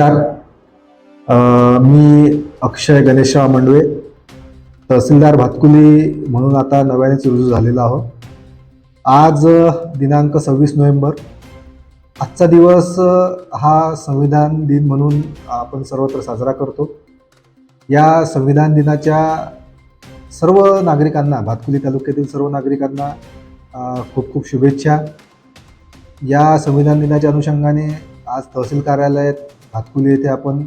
नमस्कार. मी अक्षय गणेशराव मंडवे तहसीलदार भातकुली म्हणून आता नव्यानेच रुजू झालेलो आहोत. आज दिनांक सव्वीस नोव्हेंबर. आजचा दिवस हा संविधान दिन म्हणून आपण सर्वत्र साजरा करतो. या संविधान दिनाच्या सर्व नागरिकांना भातकुली तालुक्यातील सर्व नागरिकांना खूप खूप शुभेच्छा. या संविधान दिनाच्या अनुषंगाने आज तहसील कार्यालयात भातकुली येथे आपण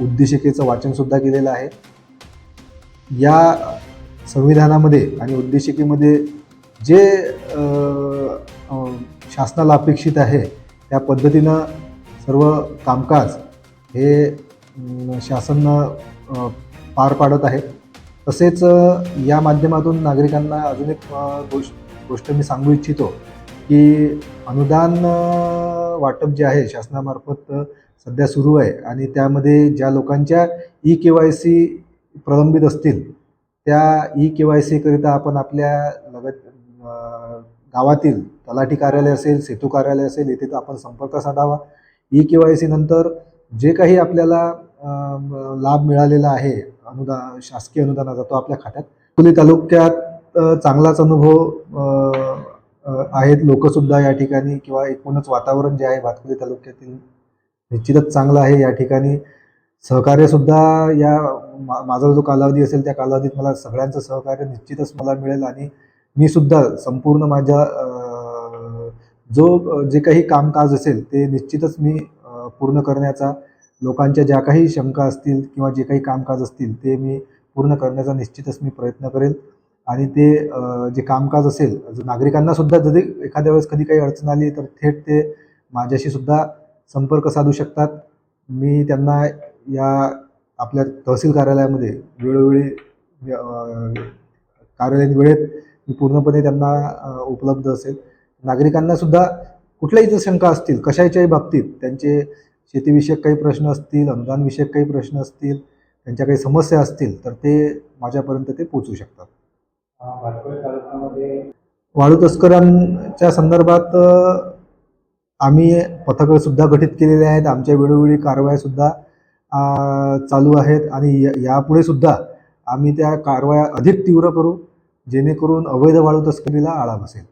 उद्देशिकेचं वाचनसुद्धा केलेलं आहे. या संविधानामध्ये आणि उद्देशिकेमध्ये जे शासनाला अपेक्षित आहे त्या पद्धतीनं सर्व कामकाज हे शासन पार पाडत आहे. तसेच या माध्यमातून नागरिकांना अजून एक गोष्ट गोष्ट मी सांगू इच्छितो की अनुदान वाटप जे आहे शासनामार्फत सध्या सुरू आहे आणि त्यामध्ये ज्या लोकांच्या ई के वाय सी प्रलंबित असतील त्या ई के वाय सीकरिता आपण आपल्या लगत गावातील तलाठी कार्यालय असेल सेतू कार्यालय असेल येथे आपण संपर्क साधावा. ई के वाय सी नंतर जे काही आपल्याला लाभ मिळालेला आहे अनुदान शासकीय अनुदानाचा तो आपल्या खात्यात. पुणे तालुक्यात चांगलाच अनुभव आहेत. लोकसुद्धा या ठिकाणी किंवा एकूणच वातावरण जे आहे भातकुली तालुक्यातील निश्चितच चांगलं आहे. या ठिकाणी सहकार्यसुद्धा या मा माझा जो कालावधी असेल त्या कालावधीत मला सगळ्यांचं सहकार्य निश्चितच मला मिळेल आणि मी सुद्धा संपूर्ण माझ्या जो जे काही कामकाज असेल ते निश्चितच मी पूर्ण करण्याचा लोकांच्या ज्या काही शंका असतील किंवा जे काही कामकाज असतील ते मी पूर्ण करण्याचा निश्चितच मी प्रयत्न करेल. आणि ते जे कामकाज असेल नागरिकांना सुद्धा जरी एखाद्या वेळेस कधी काही अडचण आली तर थेट ते माझ्याशी सुद्धा संपर्क साधू शकतात. मी त्यांना या आपल्या तहसील कार्यालयामध्ये वेळोवेळी कार्यालयीन वेळेत मी पूर्णपणे त्यांना उपलब्ध असेल. नागरिकांना सुद्धा कुठल्याही जर शंका असतील कशाच्याही बाबतीत त्यांचे शेतीविषयक काही प्रश्न असतील अनुदानविषयक काही प्रश्न असतील त्यांच्या काही समस्या असतील तर ते माझ्यापर्यंत ते पोचू शकतात. वाळू तस्करांच्या संदर्भात आम्ही पथकं सुद्धा गठीत केलेले आहेत. आमच्या वेळोवेळी कारवाया सुद्धा चालू आहेत. आणि या- यापुढे सुद्धा आम्ही त्या कारवाया अधिक तीव्र करू जेणेकरून अवैध वाळू तस्करीला आळा बसेल.